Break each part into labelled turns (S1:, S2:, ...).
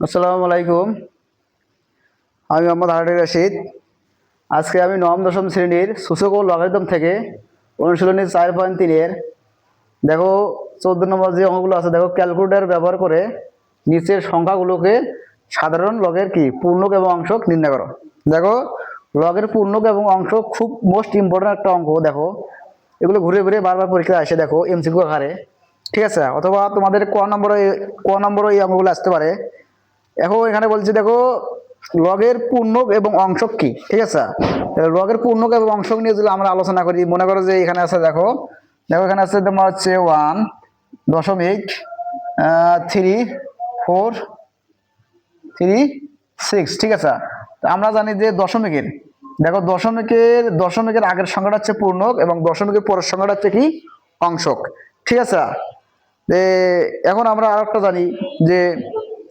S1: আসসালামু আলাইকুম। আমি মোহাম্মদ হারুন রশিদ। আজকে আমি নবম, দশম শ্রেণির সূচক ও লগারিদম থেকে অনুশীলনী চার পয়েন্ট তিনের দেখো চোদ্দ নম্বর যে অঙ্কগুলো আছে, দেখো ক্যালকুলেটর ব্যবহার করে নিচের সংখ্যাগুলোকে সাধারণ লগের কি, পূর্ণক এবং অংশক নির্ণয় করো। দেখো, লগের পূর্ণক এবং অংশ খুব মোস্ট ইম্পর্টেন্ট একটা অঙ্ক, দেখো। এগুলো ঘুরে ঘুরে বারবার পরীক্ষায় আসে, দেখো এমসিকিউ আকারে। ঠিক আছে? অথবা তোমাদের ক নম্বরে ক নম্বরে এই অঙ্কগুলো আসতে পারে। এখন এখানে বলছি, দেখো লগের পূর্ণক এবং অংশক কি? ঠিক আছে? লগের পূর্ণক এবং অংশক নিয়ে যদি আমরা আলোচনা করি, মনে করো যে এখানে আছে, দেখো দেখো এখানে আছে তোমার হচ্ছে ওয়ান দশমিক থ্রি ফোর থ্রি সিক্স ঠিক আছে? আমরা জানি যে দশমিকের, দেখো, দশমিকের দশমিকের আগের সংখ্যাটা হচ্ছে পূর্ণক এবং দশমিকের পরের সংখ্যাটা হচ্ছে কি? অংশক। ঠিক আছে? এখন আমরা আর একটা জানি যে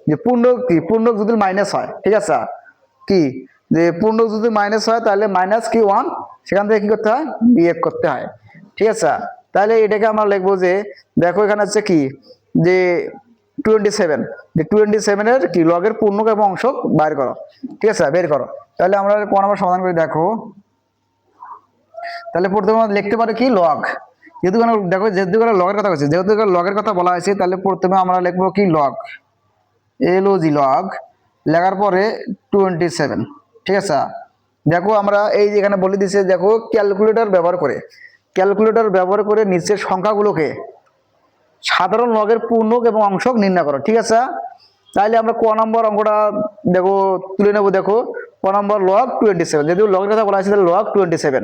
S1: যে পূর্ণক কি? পূর্ণক যদি মাইনাস হয়, ঠিক আছে? কি? যে পূর্ণক যদি মাইনাস হয়, তাহলে মাইনাস কি ওয়ান সেখান থেকে কি করতে হয়? বিয়োগ করতে হয়। ঠিক আছে? তাহলে এটাকে আমরা লিখব যে, দেখো এখানে হচ্ছে কি? যে টোয়েন্টি সেভেন যে টোয়েন্টি সেভেনের কি? লগের পূর্ণক এবং অংশ বাইর করো। ঠিক আছে? বের করো। তাহলে আমরা কোন আমরা সমাধান করে, দেখো। তাহলে প্রথমে লিখতে পারি কি? লগ যেহেতু দেখো, যেহেতু লগের কথা হচ্ছে যেহেতু লগের কথা বলা হয়েছে, তাহলে প্রথমে আমরা লিখব কি? লগ এল ও জি লগ লেখার পরে টোয়েন্টি সেভেন ঠিক আছে? দেখো আমরা এই যে এখানে বলে দিছে দেখো ক্যালকুলেটর ব্যবহার করে। ক্যালকুলেটর ব্যবহার করে নিচের সংখ্যাগুলোকে সাধারণ লগের পূর্ণক এবং অংশক নির্ণয় করো, ঠিক আছে? তাহলে আমরা ক নম্বর অঙ্কটা দেখো, তুলে নেব, দেখো। ক নম্বর লক টোয়েন্টি সেভেন যদি লগের কথা বলা হয়েছে লক টোয়েন্টি সেভেন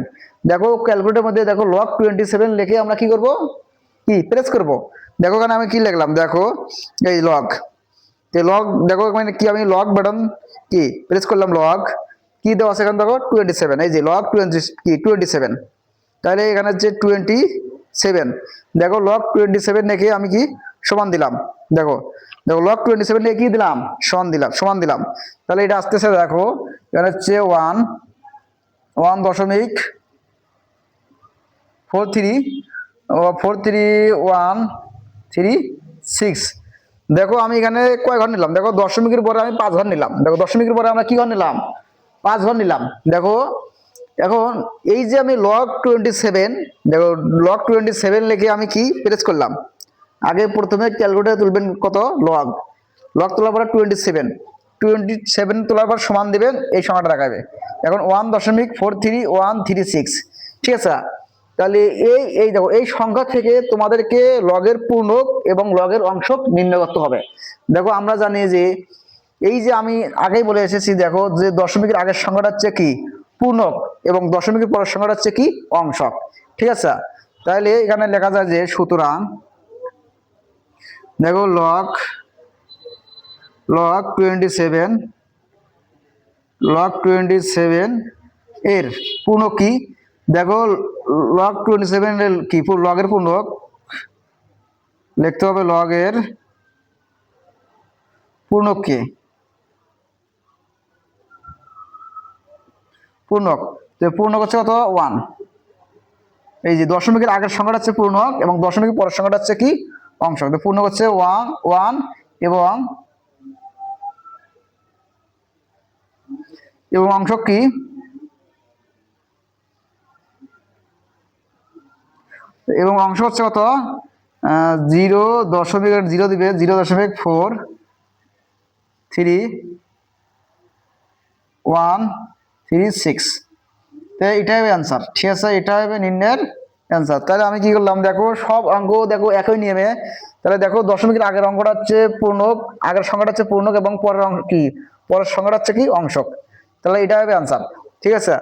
S1: দেখো ক্যালকুলেটার মধ্যে দেখো লক টোয়েন্টি সেভেন লিখে আমরা কি করব? কি প্রেস করব? দেখো এখানে আমি কি লিখলাম, দেখো, এই লগ যে লগ দেখো মানে কি আমি লগ বাটন কি? প্রেস করলাম লগ কি দেওয়া আছে এখানে দেখো? টোয়েন্টি সেভেন এই যে লগ টোয়েন্টি কি? টোয়েন্টি সেভেন তাহলে এখানে হচ্ছে টোয়েন্টি সেভেন দেখো লগ টোয়েন্টি সেভেন রেখে আমি কি? সমান দিলাম। দেখো দেখো লগ টোয়েন্টি সেভেন রেখে কি দিলাম? সমান দিলাম সমান দিলাম। তাহলে এটা আসতেছে দেখো, এখানে হচ্ছে ওয়ান ওয়ান দশমিক four three four three one three six দেখো আমি এখানে কয় ঘর নিলাম? দেখো দশমিকের পরে আমি পাঁচ ঘর নিলাম। দেখো দশমিকের পরে আমরা কি ঘর নিলাম? পাঁচ ঘর নিলাম। দেখো, এখন এই যে আমি লক টোয়েন্টি সেভেন দেখো লক টোয়েন্টি সেভেন লিখে আমি কি প্রেস করলাম? আগে প্রথমে ক্যালকুলেটার তুলবেন কত? লগ লক তোলার পরে টোয়েন্টি সেভেন টোয়েন্টি সেভেন তোলার পর সমান দেবেন, এই সংখ্যাটা দেখাবে। এখন ওয়ান দশমিক four three one three six ঠিক আছে? তাহলে এই এই দেখো, এই সংখ্যা থেকে তোমাদেরকে লগের পূর্ণক এবং লগের অংশ নির্ণয় করতে হবে। দেখো, আমরা জানি যে এই যে আমি আগেই বলে এসেছি, দেখো, যে দশমিকের আগের সংখ্যাটা হচ্ছে কি? পূর্ণক এবং দশমিকের পরের সংখ্যাটা হচ্ছে কি? অংশক। ঠিক আছে? তাহলে এখানে লেখা যায় যে সুতরাং দেখো log log twenty seven log twenty seven এর পূর্ণ কি? দেখো লগ টোয়েন্টি সেভেন কি? লগের পূর্ণক লিখতে হবে লগের পূর্ণক কি? পূর্ণক। হচ্ছে কত? ওয়ান এই যে দশমিকের আগের সংখ্যাটা হচ্ছে পূর্ণক এবং দশমিকের পরের সংখ্যাটা হচ্ছে কি? অংশ। তো পূর্ণক হচ্ছে ওয়ান ওয়ান এবং এবং অংশক কি? এবং অংশ হচ্ছে কত? জিরো দশমিক জিরো দিবে, জিরো দশমিক four. Three, one, three, six. তো এটাই হবে অ্যান্সার ঠিক আছে এটা হবে নির্ণয়ের অ্যান্সার তাহলে আমি কি করলাম? দেখো, সব অঙ্ক দেখো একই নিয়মে। তাহলে দেখো, দশমিকের আগের অঙ্কটা হচ্ছে পূর্ণক, আগের সংখ্যাটা হচ্ছে পূর্ণক এবং পরের অঙ্ক কি? পরের সংখ্যাটা হচ্ছে কি? অংশক। তাহলে এটা হবে অ্যান্সার ঠিক আছে?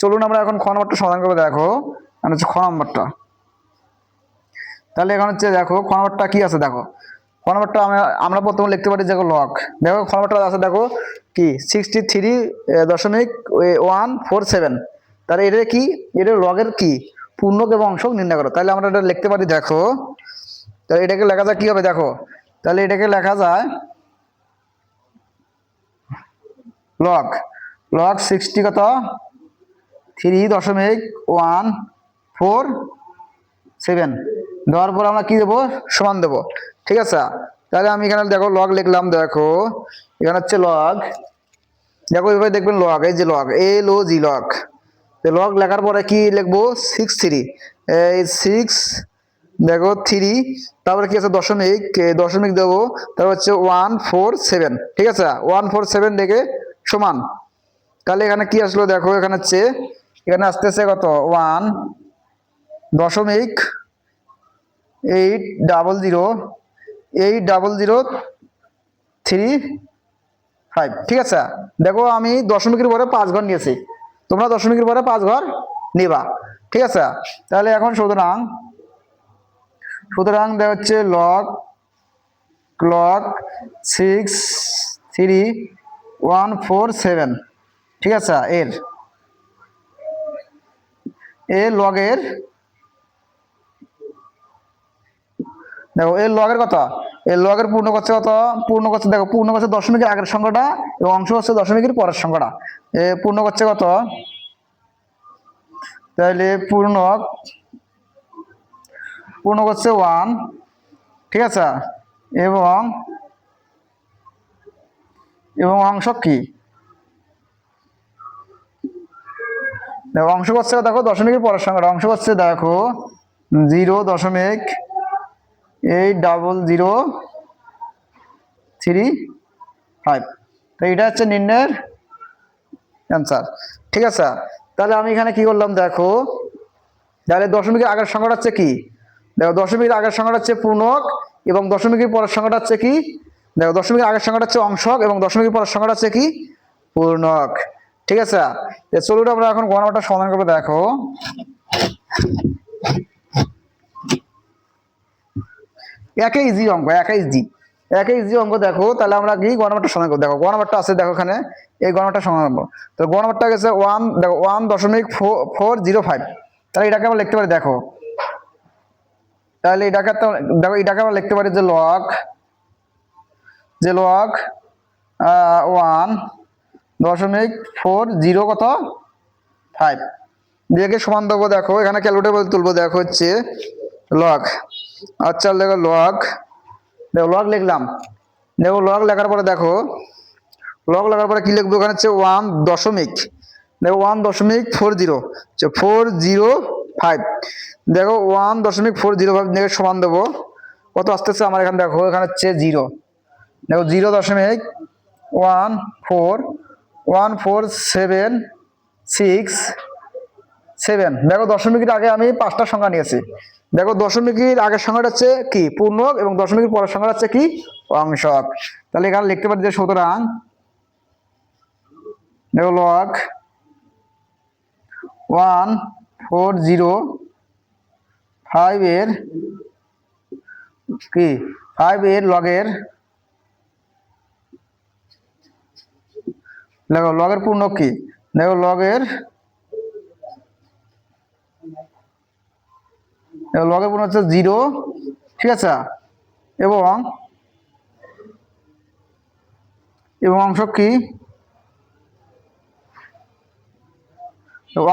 S1: চলুন আমরা এখন খ নম্বরটা সমাধান করে দেখো। মানে হচ্ছে খ নম্বরটা। তাহলে এখন হচ্ছে দেখো খ নম্বরটা কি আছে দেখো? খ নম্বরটা আমরা প্রথমে লিখতে পারি দেখো লক। দেখো খ নম্বরটা আছে দেখো, কি? সিক্সটি থ্রি দশমিক ওয়ান ফোর সেভেন তাহলে এটা কি? এটা লগের কি? পূর্ণক এবং অংশক নির্ণয় করো। তাহলে আমরা এটা লিখতে পারি, দেখো। তাহলে এটাকে লেখা যায় কি হবে, দেখো? তাহলে এটাকে লেখা যায় লক। লক সিক্সটি কত? থ্রি দশমিক ওয়ান ফোর সেভেন দেওয়ার পর আমরা কি দেবো? সমান দেবো। ঠিক আছে? তাহলে আমি এখানে দেখো লগ লিখলাম, দেখো। এখানে হচ্ছে লগ দেখো এভাবে দেখবেন লগ এই যে log L O G log log লেখার পরে কি লিখব? সিক্স থ্রি এই সিক্স দেখো থ্রি তারপরে কি আছে? দশমিক। দশমিক দেবো। তারপর হচ্ছে ওয়ান ফোর সেভেন ঠিক আছে? ওয়ান ফোর সেভেন দেখে সমান। তাহলে এখানে কি আসলো? দেখো এখানে হচ্ছে, এখানে আসতেছে কত? ওয়ান দশমিক। Eight double zero, eight double zero three five. ঠিক আছে? দেখো, আমি দশমিকের পরে পাঁচ ঘর নিয়েছি। তোমরা দশমিকের পরে পাঁচ ঘর নিবা। ঠিক আছে? তাহলে এখন সুতরাং সুতরাং দেখা হচ্ছে log clock six three one four seven ঠিক আছে? এর এ লগের দেখো, এর লগের কত এর লগের পূর্ণ করছে কত? পূর্ণ করছে, দেখো, পূর্ণ করছে দশমিকের আগের সংখ্যাটা এবং অংশ হচ্ছে দশমিকের পরের সংখ্যাটা। এ পূর্ণ করছে কত? তাহলে পূর্ণ পূর্ণ করছে ওয়ান ঠিক আছে? এবং এবং অংশ কি? দেখো, অংশ করছে দেখো দশমিকের পরের সংখ্যাটা। অংশ করছে দেখো জিরো দশমিক eight double zero three five তো এটা হচ্ছে নির্ণয়ের অ্যান্সার ঠিক আছে? তাহলে আমি এখানে কি করলাম দেখো? তাহলে দশমিকের আগের সংখ্যাটা হচ্ছে কি? দেখো, দশমিকের আগের সংখ্যাটা হচ্ছে পূর্ণক এবং দশমিকের পরের সংখ্যাটা হচ্ছে কি? দেখো, দশমিকের আগের সংখ্যাটা হচ্ছে অংশক এবং দশমিকের পরের সংখ্যাটা হচ্ছে কি? পূর্ণক। ঠিক আছে? চলুন আমরা এখন গণনাটা সমাধান করব দেখো। একে ইজি অঙ্ক একই ইজি একই ইজি অঙ্ক দেখো, তাহলে আমরা কি গণমাটটা সমাধান করব? দেখো গণমাটটা আছে, দেখো এখানে, এই গণমাটটা সমাধান করব। তো গণমাটটা গেছে ওয়ান দেখো ওয়ান দশমিক ফোর জিরো ফাইভ তাহলে এটাকে আমরা লিখতে পারি, দেখো। তাহলে এটাকে দেখো, এটাকে আমরা লিখতে পারি যে লক যে লক ওয়ান দশমিক ফোর জিরো কত? ফাইভ দিয়ে সমান দেবো, দেখো, এখানে ক্যালকুলেটর তুলবো, দেখো হচ্ছে লগ আচ্ছা দেখো লগ। দেখো, লগ লিখলাম। দেখো, লগ লেখার পরে দেখো, লগ লেখার পরে কি লিখব? ওখানে হচ্ছে ওয়ান দশমিক। দেখো ওয়ান দশমিক four zero four zero five দেখো ওয়ান দশমিক ফোর জিরো ফাইভ দেখে সমান দেবো। কত আসতেছে? আমার এখানে দেখো, এখানে হচ্ছে জিরো দেখো জিরো দশমিক one four one four seven six seven দেখো, দশমিকের আগে আমি পাঁচটা সংখ্যা নিয়েছি। দেখো দশমিকের আগের সংখ্যাটা হচ্ছে কি? পূর্ণক এবং দশমিকের পরের সংখ্যাটা হচ্ছে কি? অংশক। তাহলে এখানে লিখতে পারি যে সুতরাং log one four zero five এর কি? ফাইভ এর লগের দেখো, লগের পূর্ণ কি? দেখো, লগের লগের পূর্ণ হচ্ছে জিরো ঠিক আছে? এবং এবং অংশ কি?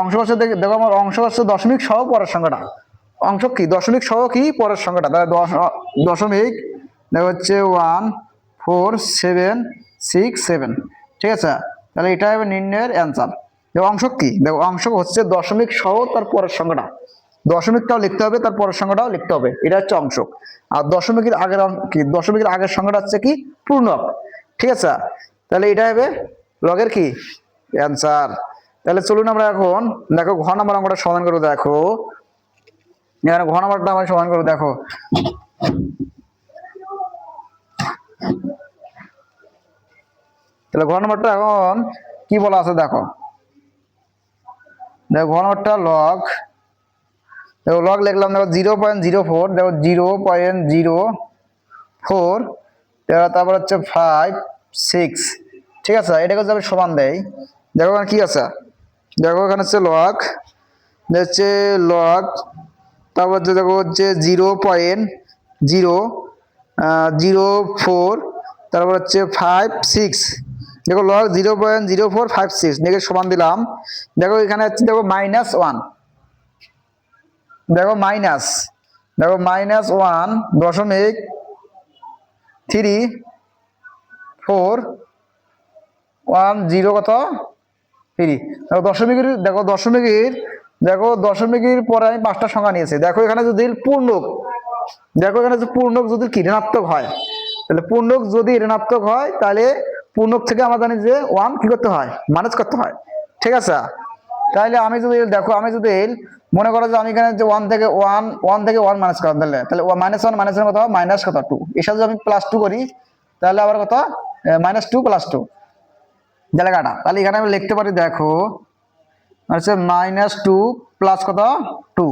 S1: অংশ হচ্ছে দেখো আমার অংশ হচ্ছে দশমিক সহ পরের সংখ্যাটা। অংশ কি? দশমিক সহ কি? পরের সংখ্যাটা। তাহলে দশ, দশমিক, দেখো হচ্ছে one four seven six seven ঠিক আছে? তাহলে এটা হবে নির্ণয়ের অ্যান্সার দেখো অংশ কি? দেখো অংশ হচ্ছে দশমিক সহ তার পরের সংখ্যাটা। দশমিকটাও লিখতে হবে, তার পরের সংখ্যাটাও লিখতে হবে। এটা হচ্ছে অংশ। আর দশমিকের আগের কি? দশমিকের আগের সংখ্যাটা হচ্ছে কি? পূর্ণক। ঠিক আছে? তাহলে এটা হবে লগের কি? অ্যান্সার। তাহলে চলুন আমরা এখন, দেখো ঘ নাম্বার অঙ্কটা সমাধান করে দেখো। এখানে ঘ নাম্বারটা আমরা সমাধান করে দেখো। তাহলে ঘ নাম্বারটা এখন কি বলা আছে দেখো? দেখো, ঘ নাম্বারটা লগ দেখো লগ লিখলাম, দেখো জিরো পয়েন্ট জিরো ফোর দেখো জিরো পয়েন্ট জিরো ফোর তারপর হচ্ছে ফাইভ সিক্স ঠিক আছে? এটাকে যদি আমি সমান দেই, দেখো কি আছে? দেখো এখানে হচ্ছে লগ হচ্ছে লগ তারপর হচ্ছে দেখো হচ্ছে zero point zero zero four তারপর হচ্ছে ফাইভ সিক্স দেখো log zero point zero four five six দেখে সমান দিলাম। দেখো এখানে হচ্ছে দেখো মাইনাস ওয়ান দেখো মাইনাস দেখো মাইনাস ওয়ান দশমিক থ্রি ফোর ওয়ান জিরো কত? থ্রি দেখো দশমিকের দেখো দশমিকের দেখো দশমিকের পরে আমি পাঁচটা সংখ্যা নিয়েছি। দেখো এখানে যদি পূর্ণক, দেখো এখানে পূর্ণক যদি কি ঋণাত্মক হয়, তাহলে পূর্ণক যদি ঋণাত্মক হয়, তাহলে পূর্ণক থেকে আমরা জানি যে ওয়ান কি করতে হয়? মাইনাস করতে হয়। ঠিক আছে? তাহলে আমি যদি দেখো, আমি যদি মনে করো যে আমি এখানে যে ওয়ান থেকে ওয়ান ওয়ান থেকে ওয়ান মাইনাস করলাম, তাহলে তাহলে মাইনাস ওয়ান মাইনাস কত? মাইনাস কত? টু এর সাথে আমি প্লাস টু করি, তাহলে আবার কত? মাইনাস টু প্লাস টু জায়গাটা তাহলে এখানে আমি লিখতে পারি, দেখো, হচ্ছে মাইনাস টু প্লাস কত? টু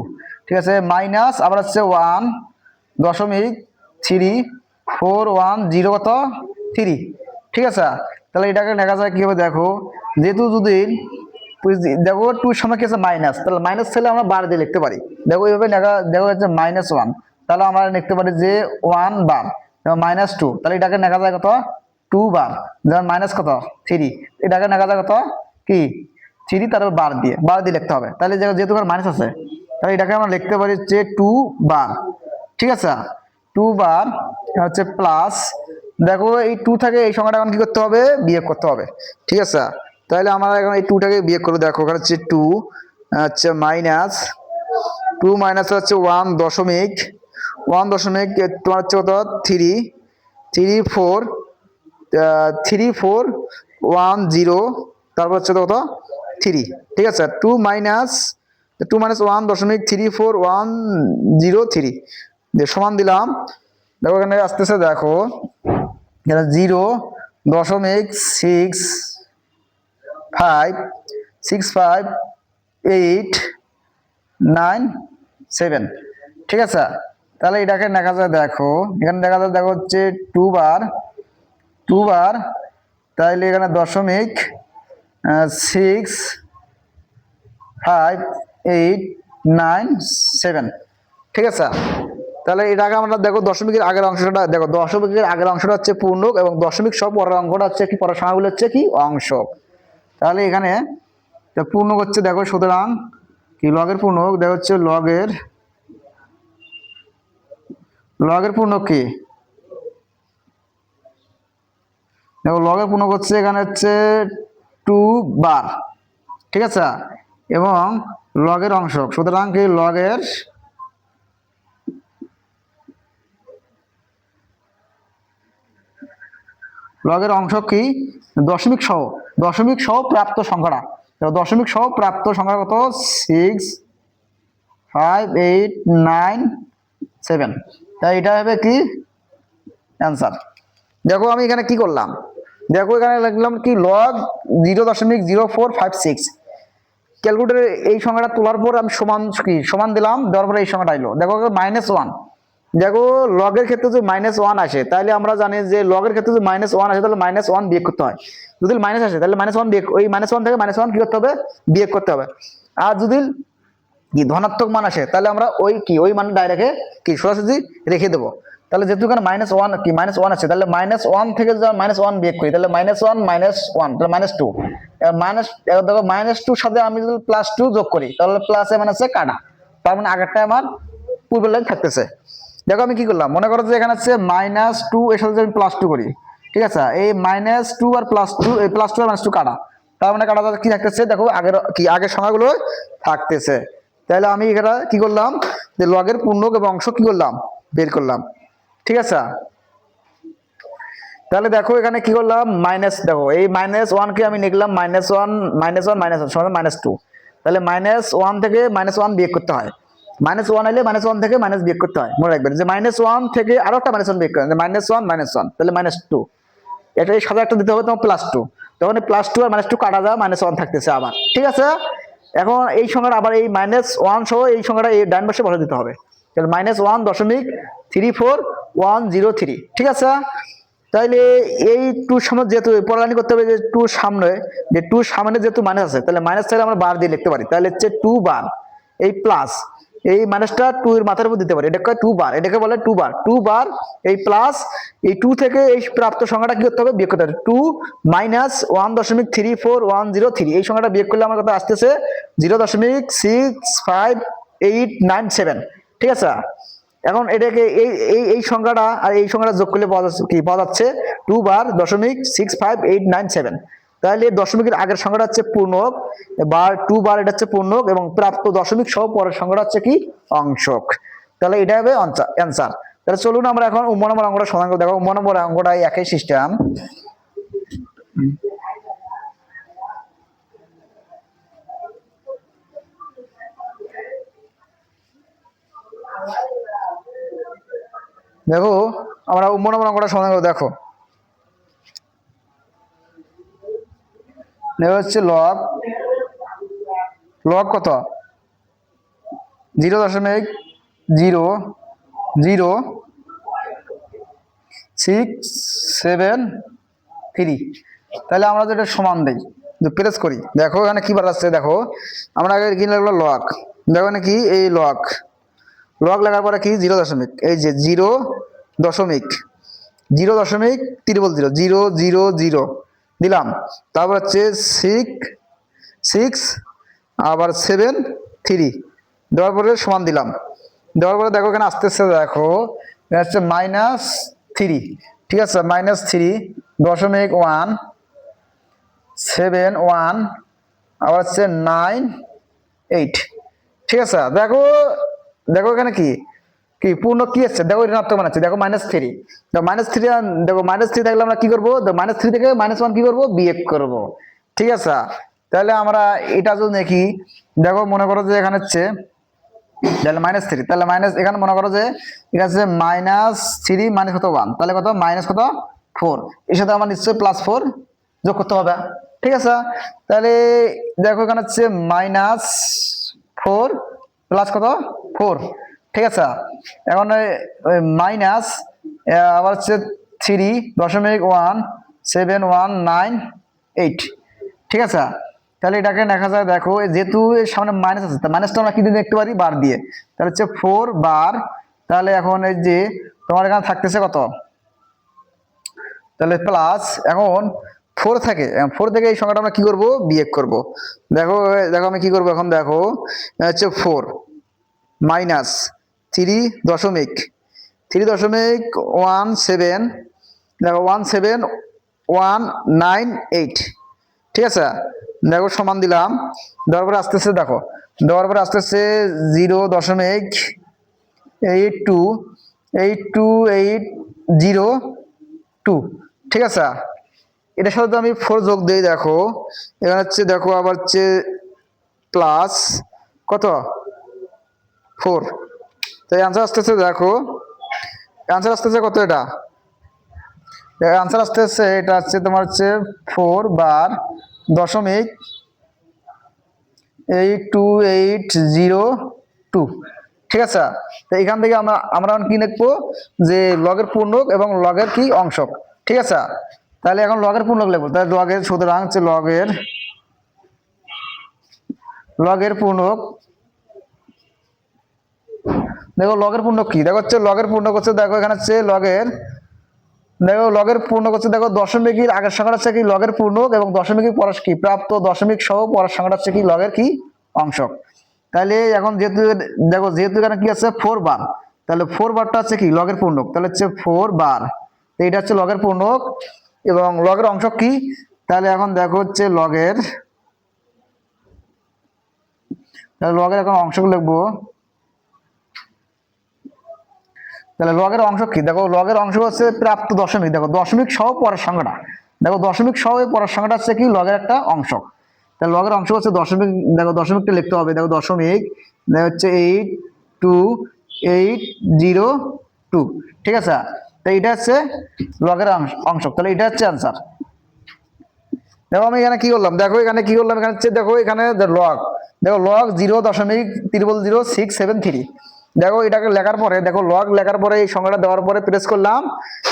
S1: ঠিক আছে? মাইনাস আবার হচ্ছে ওয়ান দশমিক থ্রি ফোর ওয়ান জিরো কত? থ্রি ঠিক আছে? তাহলে এটাকে লেখা যায় কীভাবে দেখো, যেহেতু যদি দেখো টুর সময় আছে? মাইনাস তাহলে মাইনাস ছেলে আমরা বার দিয়ে লিখতে পারি। দেখো এইভাবে লেখা, দেখো হচ্ছে মাইনাস ওয়ান তাহলে আমরা লিখতে পারি যে ওয়ান বার মাইনাস টু তাহলে এটাকে লেখা যায় কত? টু বার যেমন মাইনাস কত? থ্রি এটাকে লেখা যায় কত? কি? থ্রি তারপর বার দিয়ে বার দিয়ে লিখতে হবে। তাহলে যেহেতু মাইনাস আছে, তাহলে এটাকে আমরা লিখতে পারি যে টু বার ঠিক আছে? টু বার হচ্ছে প্লাস দেখো এই টু থেকে, এই সংখ্যাটা এখন কি করতে হবে? বিয়োগ করতে হবে। ঠিক আছে? তাহলে আমরা এখন এই টুটাকে বিয়োগ করে দেখো, ওখানে হচ্ছে টু হচ্ছে মাইনাস টু মাইনাস হচ্ছে ওয়ান দশমিক ওয়ান দশমিক তোমার হচ্ছে কত? Three three four three four one zero তারপর হচ্ছে কত? থ্রি ঠিক আছে? Two minus two minus one দশমিক three four one zero three সমান দিলাম। দেখো এখানে আসতেছে, দেখো এটা জিরো দশমিক six five six five eight nine seven ঠিক আছে? তাহলে এটাকে দেখা যায়, দেখো, এখানে দেখা যায়, দেখো হচ্ছে টু বার টু বার তাহলে এখানে দশমিক six five eight nine seven ঠিক আছে? তাহলে এটাকে আমরা দেখো দশমিকের আগের অংশটা, দেখো দশমিকের আগের অংশটা হচ্ছে পূর্ণক এবং দশমিক সব পরের অঙ্কটা হচ্ছে কি? পরের সংখ্যাগুলো হচ্ছে কি? অংশ তাহলে এখানে পূর্ণ করছে, দেখো, সুতরাং কি লগের পূর্ণক দেখো, হচ্ছে লগের লগের পূর্ণক কি? দেখো লগের পূর্ণক হচ্ছে এখানে হচ্ছে টু বার ঠিক আছে? এবং লগের অংশ, সুতরাং কি লগের লগের অংশ কি? দশমিক সহ। দশমিক সহ প্রাপ্ত সংখ্যাটা দশমিক সহ প্রাপ্ত সংখ্যা কত? Six five eight nine seven তাই এটা হবে কি? অ্যান্সার দেখো আমি এখানে কি করলাম? দেখো এখানে লিখলাম কি? লগ জিরো দশমিক জিরো ফোর ফাইভ সিক্স ক্যালকুলেটারে এই সংখ্যাটা তোলার পর আমি সমান কি? সমান দিলাম, দেওয়ার পরে এই সংখ্যাটা এলো দেখো মাইনাস ওয়ান দেখো লগের ক্ষেত্রে যদি মাইনাস ওয়ান আসে তাহলে আমরা জানি যে লগের ক্ষেত্রে যদি মাইনাস ওয়ান আসে তাহলে মাইনাস ওয়ান বিয়োগ করতে হয় যদি মাইনাস আসে তাহলে মাইনাস ওয়ান বিয়োগ ওই মাইনাস ওয়ান থেকে মাইনাস ওয়ান কি করতে হবে বিয়োগ করতে হবে আর যদি কি ধনাত্মক মান আসে তাহলে আমরা ওই কি ওই মান ডাইরেক্টে কি সরাসরি রেখে দেবো তাহলে যেহেতু এখানে মাইনাস ওয়ান কি মাইনাস ওয়ান আছে তাহলে মাইনাস ওয়ান থেকে যদি মাইনাস ওয়ান বিয়োগ করি তাহলে মাইনাস ওয়ান মাইনাস ওয়ান তাহলে মাইনাস টু মাইনাস দেখো মাইনাস টুর সাথে আমি যদি প্লাস টু যোগ করি তাহলে প্লাসে মাইনাসে কাটা তার মানে আগেরটা আমার পূর্বের লাইন থাকতেছে দেখো আমি কি করলাম? মনে করো যে এখানে হচ্ছে মাইনাস টু এর সাথে আমি প্লাস টু করি, ঠিক আছে? এই মাইনাস টু আর প্লাস টু এই প্লাস টু আর মাইনাস টু কাটা। তার মানে কাটা কি থাকতেছে? দেখো আগের কি, আগের সংখ্যাগুলো থাকতেছে। তাহলে আমি এখানে কি করলাম? যে লগের পূর্ণক এবং অংশ কি করলাম? বের করলাম। ঠিক আছে? তাহলে দেখো এখানে কি করলাম? মাইনাস দেখো, এই মাইনাস ওয়ানকে আমি লিখলাম minus one minus one minus one সমান মাইনাস টু তাহলে মাইনাস ওয়ান থেকে মাইনাস ওয়ান বিয়োগ করতে হয়। মাইনাস ওয়ান এলে মাইনাস ওয়ান থেকে মাইনাস বিয়োগ করতে হয়। মনে রাখবেন যে মাইনাস ওয়ান থেকে আরও একটা মাইনাস ওয়ান বিয়োগ করেন। মাইনাস ওয়ান মাইনাস ওয়ান তাহলে মাইনাস টু এটা এই সাদা একটা দিতে হবে তোমার প্লাস টু তখন প্লাস টু আর মাইনাস টু কাটা যায় মাইনাস ওয়ান থাকতেছে আবার। ঠিক আছে? এখন এই সংখ্যাটা আবার এই মাইনাস ওয়ান সহ এই সংখ্যাটা এই ডান পাশে বসে দিতে হবে। তাহলে মাইনাস ওয়ান দশমিক three four one zero three ঠিক আছে? তাহলে এই টুর সামনে যেহেতু পড়ালানি করতে হবে যে টুর সামনে, যে টুর সামনে যেহেতু মাইনাস আছে, তাহলে মাইনাস থেকে আমরা বার দিয়ে লিখতে পারি। তাহলে হচ্ছে টু বার এই প্লাস এই মাইনাসটা টু এর মাথার উপর দিতে পারি। এটাকে টু বার এটাকে বলে টু বার টু বার এই প্লাস এই টু থেকে এই প্রাপ্ত সংখ্যাটা কি করতে হবে? বিয়োগ করতে হবে। টু মাইনাস ওয়ান দশমিক three four one zero three এই সংখ্যাটা বিয়োগ করলে আমার কথা আসতেছে জিরো দশমিক six five eight nine seven ঠিক আছে? এখন এটাকে এই এই এই সংখ্যাটা আর এই সংখ্যাটা যোগ করলে পাওয়া যাচ্ছে কি? পাওয়া যাচ্ছে টু বার দশমিক six five eight nine seven তাহলে দশমিকের আগের সংখ্যাটা হচ্ছে পূর্ণক বার টু বার এটা হচ্ছে পূর্ণক এবং প্রাপ্ত দশমিক সহ পরের সংখ্যাটা হচ্ছে কি? অংশক। তাহলে এটা হবে অ্যান্সার তাহলে চলুন আমরা এখন উম নম্বর অঙ্কটা সমাধান করে দেখো। উম নম্বর অঙ্কটা একই সিস্টেম দেখো, আমরা উম নম্বর অঙ্কটা সমাধান করে দেখো। হচ্ছে লগ লগ কত? জিরো দশমিক zero zero six seven three তাহলে আমরা যেটা সমান দিই প্রেস করি। দেখো এখানে কি বাড়াচ্ছে দেখো। আমরা আগে কি লাগল লক দেখো এখানে কি? এই লক লক লাগার পরে কি? জিরো দশমিক। এই যে জিরো দশমিক। জিরো দশমিক triple zero zero zero zero দিলাম। তারপর হচ্ছে সিক্স সিক্স আবার সেভেন থ্রি দেওয়ার পরে সমান দিলাম। দেওয়ার পরে দেখো এখানে আস্তে আস্তে দেখো হচ্ছে মাইনাস থ্রি ঠিক আছে? মাইনাস থ্রি দশমিক ওয়ান সেভেন ওয়ান আবার হচ্ছে নাইন এইট ঠিক আছে? দেখো দেখো এখানে কি? কি, পূর্ণ কি আছে? দেখো ঋণাত্মক বানাচ্ছে দেখো মাইনাস থ্রি দেখো মাইনাস থ্রি দেখো মাইনাস থ্রি থাকলে আমরা কি করব? মাইনাস থ্রি থেকে মাইনাস ওয়ান কি করব? বিয়োগ করব। ঠিক আছে? তাহলে আমরা এটা যদি দেখি, দেখো মনে করো যে এখানে হচ্ছে, তাহলে মাইনাস থ্রি তাহলে মাইনাস এখানে মনে করো যে এটা হচ্ছে মাইনাস থ্রি মাইনাস কত ওয়ান তাহলে কত? মাইনাস কত? ফোর এর সাথে আমার নিশ্চয়ই প্লাস ফোর যোগ করতে হবে। ঠিক আছে? তাহলে দেখো এখানে হচ্ছে মাইনাস ফোর প্লাস কত? ফোর ঠিক আছে? এখন মাইনাস আবার হচ্ছে থ্রি দশমিক one seven one nine eight ঠিক আছে? তাহলে এটাকে দেখা যায়, দেখো যেহেতু এর সামনে মাইনাস আছে মাইনাসটা আমরা কিন্তু দেখতে পারি? বার দিয়ে। তাহলে হচ্ছে ফোর বার তাহলে এখন এই যে তোমার এখানে থাকতেছে কত? তাহলে প্লাস এখন ফোর থাকে ফোর থেকে এই সংখ্যাটা আমরা কি করব? বিয়োগ করব। দেখো দেখো আমি কি করব এখন? দেখো হচ্ছে ফোর মাইনাস থ্রি দশমিক। থ্রি দশমিক ওয়ান সেভেন। দেখো, one seven one nine eight. ঠিক আছে? দেখো, সমান দিলাম। দেওয়ার পরে আস্তে আস্তে দেখো। দেওয়ার পরে আস্তে আস্তে জিরো দশমিক eight two eight two, eight zero two. ঠিক আছে? এটার সাথে আমি ফোর যোগ দিই, দেখো এখানে হচ্ছে, দেখো, আবার হচ্ছে প্লাস কত? ফোর তাই আনসার আসতেছে, দেখো। আনসার আসতেছে কত এটা? আনসার আসতেছে, এটা হচ্ছে তোমার হচ্ছে ফোর বার দশমিক eight two eight zero two ঠিক আছে? তো এখান থেকে আমরা আমরা কি দেখব যে লগের পূর্ণক এবং লগের কি অংশক। ঠিক আছে? তাহলে এখন লগের পূর্ণক লিখব। তাহলে লগের সুতরাং হচ্ছে লগের লগের পূর্ণক দেখো লগের পূর্ণ কি? দেখো হচ্ছে লগের পূর্ণ করছে, দেখো এখানে হচ্ছে লগের দেখো লগের পূর্ণ করছে, দেখো দশমিকের আগের সংখ্যাটা হচ্ছে কি লগের পূর্ণক এবং দশমিকের পরশ কি? প্রাপ্ত দশমিক সহ পরের সংখ্যাটা হচ্ছে কি লগের কি অংশক তাহলে এখন যেহেতু দেখো যেহেতু এখানে কি আছে? ফোর বার তাহলে ফোর বারটা হচ্ছে কি? লগের পূর্ণক তাহলে হচ্ছে ফোর বার এটা হচ্ছে লগের পূর্ণক এবং লগের অংশক কি? তাহলে এখন দেখো হচ্ছে লগের লগের এখন অংশক লিখব। তাহলে লগের অংশ কি? দেখো লগের অংশ হচ্ছে প্রাপ্ত দশমিক। দেখো দশমিক সহ পরের সংখ্যাটা দেখো দশমিক সহ এই পরের সংখ্যাটা হচ্ছে কি? লগের একটা অংশ। তাহলে লগের অংশ হচ্ছে দশমিক, দেখো দশমিকটা লিখতে হবে। দেখো দশমিক হচ্ছে eight two eight zero two ঠিক আছে? তো এটা হচ্ছে লগের অংশ তাহলে এটা হচ্ছে অ্যান্সার দেখো আমি এখানে কি করলাম? দেখো এখানে কি করলাম? এখানে হচ্ছে, দেখো এখানে লগ দেখো লগ জিরো দশমিক triple zero six seven three দেখো এটাকে লেখার পরে, দেখো লগ লেখার পরে, এই সংখ্যাটা দেওয়ার পরে প্রেস করলাম।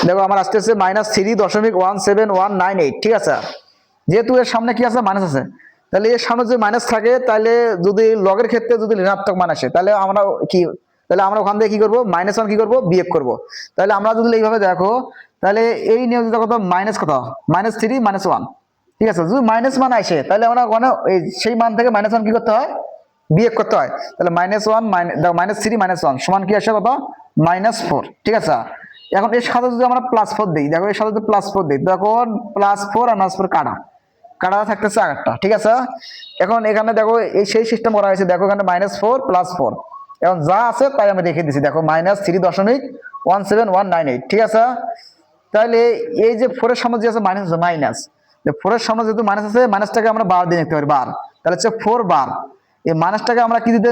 S1: দেখো আমার আসতে আসছে মাইনাস থ্রি দশমিক one seven one nine eight ঠিক আছে? যেহেতু এর সামনে কি আছে? মাইনাস আছে। তাহলে এর সামনে যদি মাইনাস থাকে, তাহলে যদি লগের ক্ষেত্রে যদি ঋণাত্মক মান আসে, তাহলে আমরা কি, তাহলে আমরা ওখান থেকে কি করব? মাইনাস ওয়ান কি করব? বিয়োগ করব। তাহলে আমরা যদি এইভাবে দেখো, তাহলে এই নিয়ম যদি কত? মাইনাস কত? মাইনাস থ্রি মাইনাস ওয়ান ঠিক আছে? যদি মাইনাস মান আসে, তাহলে আমরা ওখানে সেই মান থেকে মাইনাস ওয়ান কি করতে হয়? বিয়োগ করতে হয়। তাহলে minus one minus three minus one সমান কি আসে কত? মাইনাস ফোর ঠিক আছে? এখন এর সাথে যদি আমরা প্লাস ফোর দিই, দেখো এর সাথে যদি প্লাস ফোর দিই, তখন প্লাস ফোর আর মাইনাস ফোর কাটা। কাটা থাকতেছে আটটা ঠিক আছে? এখন এখানে দেখো এই সেই সিস্টেম করা হয়েছে, দেখো এখানে মাইনাস ফোর প্লাস ফোর এখন যা আছে তাই আমি রেখে দিছি, দেখো মাইনাস থ্রি দশমিক one seven one nine eight ঠিক আছে? তাহলে এই যে ফোরের সামনে যে আছে মাইনাস আছে মাইনাস ফোরের সামনে যেহেতু মাইনাস আছে মাইনাসটাকে আমরা বার দিয়ে লিখতে পারি বার তাহলে হচ্ছে ফোর বার এই মাইনাসটাকে আমরা কি দিতে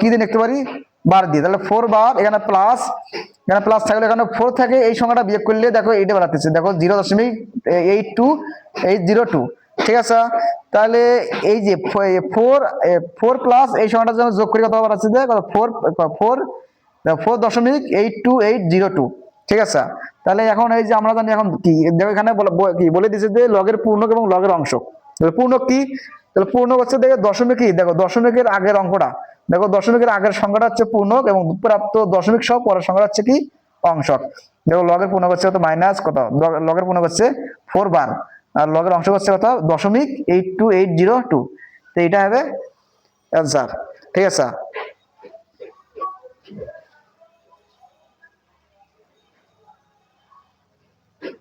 S1: কি দিয়ে লিখতে পারি? বার দিয়ে। তাহলে ফোর বার, এখানে প্লাস এখানে প্লাস থাকলে এখানে ফোর থাকে, এই সংখ্যাটা বিয়োগ করলে দেখো এইটা বেড়াতেছে। দেখো জিরো দশমিক eight two eight zero two ঠিক আছে? তাহলে এই যে ফোর ফোর প্লাস এই সংখ্যাটা যখন যোগ করি কত বাড়াচ্ছে ফোর ফোর ফোর দশমিক eight two eight zero two ঠিক আছে? তাহলে এখন এই যে আমরা জানি এখন কি, দেখো এখানে বলে- কি বলে দিচ্ছে যে লগের পূর্ণক এবং লগের অংশ। পূর্ণক কি? তাহলে পূর্ণ হচ্ছে দেখো দশমিক দেখো দশমিকের আগের অঙ্কটা। দেখো দশমিকের আগের সংখ্যাটা হচ্ছে পূর্ণক এবং প্রাপ্ত দশমিক সহ পরের সংখ্যাটা হচ্ছে কি? অংশক। দেখো লগের পূর্ণ হচ্ছে কত? মাইনাস কত? লগের পূর্ণ হচ্ছে ফোর বার আর লগের অংশ হচ্ছে কত? দশমিক eight two eight zero two তো এইটা হবে অ্যান্সার ঠিক আছে?